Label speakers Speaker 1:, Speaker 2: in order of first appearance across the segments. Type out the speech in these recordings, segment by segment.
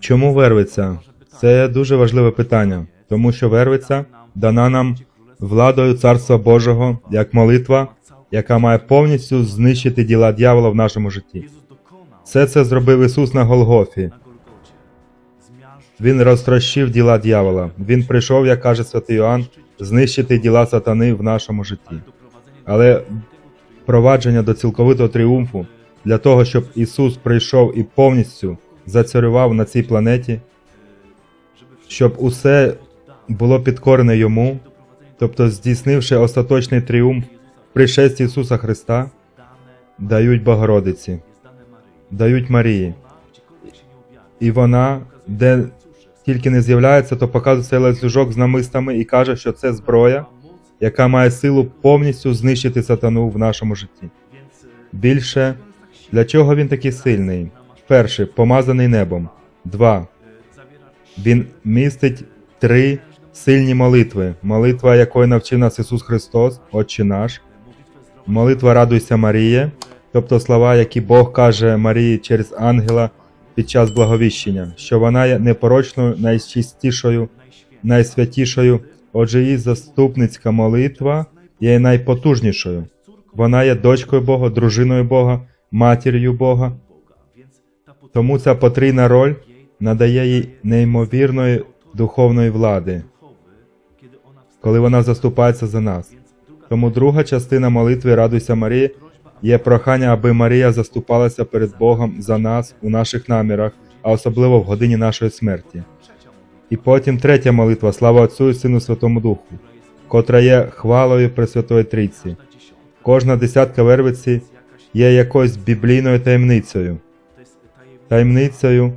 Speaker 1: Чому вервиця? Це дуже важливе питання, тому що вервиця дана нам владою Царства Божого як молитва, яка має повністю знищити діла дьявола в нашому житті. Все це зробив Ісус на Голгофі. Він розтрощив діла дьявола. Він прийшов, як каже святий Йоанн, знищити діла сатани в нашому житті. Але провадження до цілковитого тріумфу для того, щоб Ісус прийшов і повністю зацарював на цій планеті, щоб усе було підкорене йому, тобто здійснивши остаточний тріумф пришесті Ісуса Христа, дають Богородиці, дають Марії. І вона, де тільки не з'являється, то показує цей ланцюжок з намистами і каже, що це зброя, яка має силу повністю знищити сатану в нашому житті. Більше для чого він такий сильний? Перше, помазаний небом. Два. Він містить три сильні молитви. Молитва, якої навчив нас Ісус Христос, Отче наш. Молитва Радуйся Маріє, тобто слова, які Бог каже Марії через ангела під час благовіщення, що вона є непорочною, найчистішою, найсвятішою. Отже, її заступницька молитва є найпотужнішою. Вона є дочкою Бога, дружиною Бога, матір'ю Бога. Тому ця потрійна роль надає їй неймовірної духовної влади, коли вона заступається за нас. Тому друга частина молитви Радуйся Марії є прохання, аби Марія заступалася перед Богом за нас у наших намірах, а особливо в годині нашої смерті. І потім третя молитва Слава Отцю і Сину Святому Духу, котра є хвалою Пресвятої Трійці. Кожна десятка вервиці є якоюсь біблійною таємницею, таємницею,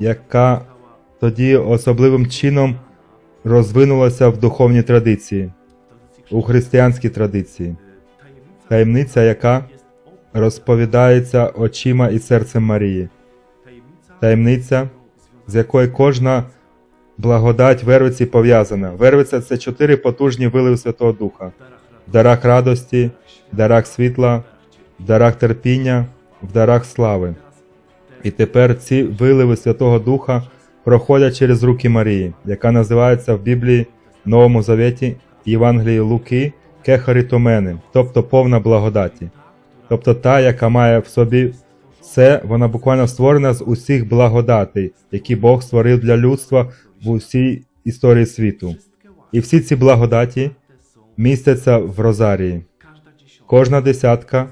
Speaker 1: яка тоді особливим чином розвинулася в духовній традиції, у християнській традиції. Таємниця, яка розповідається очима і серцем Марії. Таємниця, з якої кожна благодать вервиці пов'язана. Вервиця це чотири потужні виливи Святого Духа: в дарах радості, в дарах світла, в дарах терпіння, в дарах слави. І тепер ці виливи Святого Духа проходять через руки Марії, яка називається в Біблії Новому Завіті Євангелії Луки Кехаритомени, тобто повна благодаті. Тобто та, яка має в собі все, вона буквально створена з усіх благодатей, які Бог створив для людства в усій історії світу. І всі ці благодаті містяться в Розарії. Кожна десятка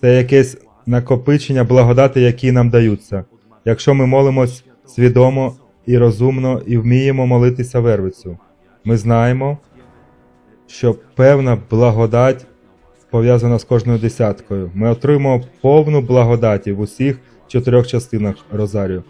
Speaker 1: це якесь накопичення благодати, які нам даються. Якщо ми молимось свідомо і розумно і вміємо молитися вервицю, ми знаємо, що певна благодать пов'язана з кожною десяткою. Ми отримуємо повну благодаті в усіх чотирьох частинах Розарію.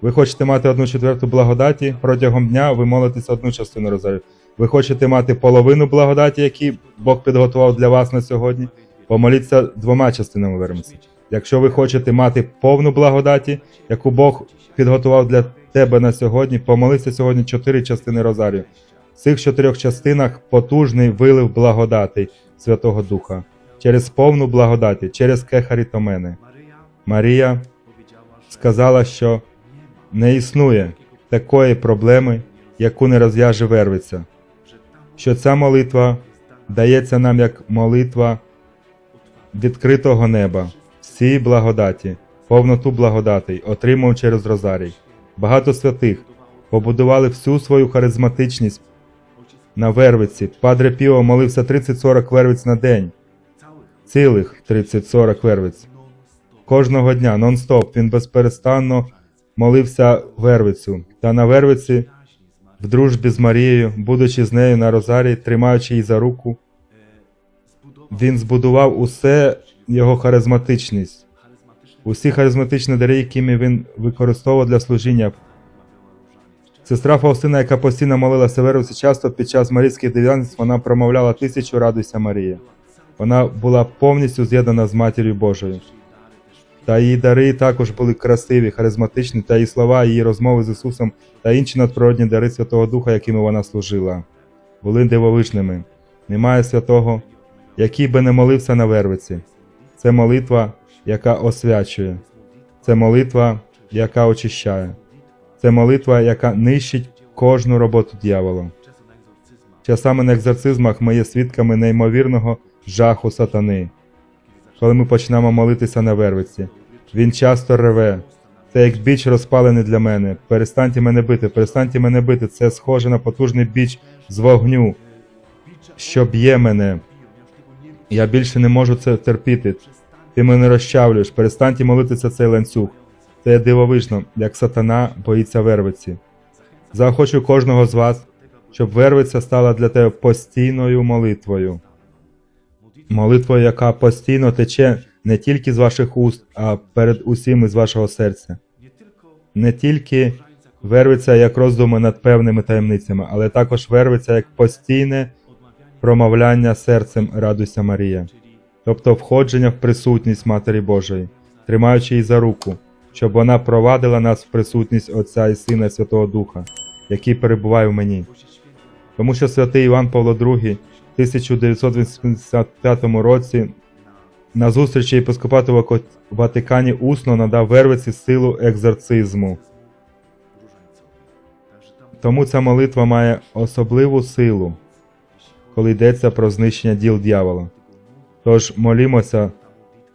Speaker 1: Ви хочете мати одну четверту благодаті протягом дня, ви молитеся одну частину Розарію. Ви хочете мати половину благодаті, які Бог підготував для вас на сьогодні, помоліться двома частинами вермиці. Якщо ви хочете мати повну благодаті, яку Бог підготував для тебе на сьогодні, помолися сьогодні чотири частини Розарію. В цих чотирьох частинах потужний вилив благодати Святого Духа через повну благодаті, через кехарітомени. Марія сказала, що не існує такої проблеми, яку не розв'яже вервиця, що ця молитва дається нам як молитва відкритого неба, всі благодаті, повноту благодатей отримав через Розарій. Багато святих побудували всю свою харизматичність на вервиці. Падре Піо молився 30-40 вервиць на день, цілих 30-40 вервиць. Кожного дня, нон-стоп, він безперестанно молився вервицю, та на вервиці, в дружбі з Марією, будучи з нею на розарії, тримаючи її за руку, він збудував усе його харизматичність, усі харизматичні дари, якими він використовував для служіння. Сестра Фаустина, яка постійно молилася вервиці, часто під час марійських дев'янств вона промовляла тисячу радуйся Марія. Вона була повністю з'єднана з Матір'ю Божою. Та її дари також були красиві, харизматичні, та її слова, її розмови з Ісусом та інші надприродні дари Святого Духа, якими вона служила, були дивовижними. Немає святого, який би не молився на вервиці. Це молитва, яка освячує, це молитва, яка очищає, Це молитва, яка нищить кожну роботу дьявола. Часами на екзорцизмах ми є свідками неймовірного жаху сатани. Коли ми почнемо молитися на вервиці, він часто реве. Це як біч розпалений для мене. Перестаньте мене бити, перестаньте мене бити. Це схоже на потужний біч з вогню, що б'є мене. Я більше не можу це терпіти. Ти мене розчавлюєш, перестаньте молитися цей ланцюг. Це дивовижно, як сатана боїться вервиці. Заохочу кожного з вас, щоб вервиця стала для тебе постійною молитвою. Молитвою, яка постійно тече не тільки з ваших уст, а перед усім із вашого серця. Не тільки вервиться як роздуми над певними таємницями, але також вервиться як постійне промовляння серцем Радуйся Марія, тобто входження в присутність Матері Божої, тримаючи її за руку, щоб вона провадила нас в присутність Отця і Сина Святого Духа, який перебуває в мені. Тому що святий Іван Павло II в 1985 році на зустрічі єпископату в Ватикані усно надав вервиці силу екзорцизму. Тому ця молитва має особливу силу, коли йдеться про знищення діл дьявола. Тож молімося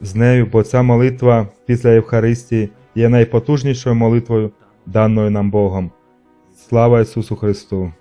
Speaker 1: з нею, бо ця молитва після Євхаристії є найпотужнішою молитвою, даною нам Богом. Слава Ісусу Христу!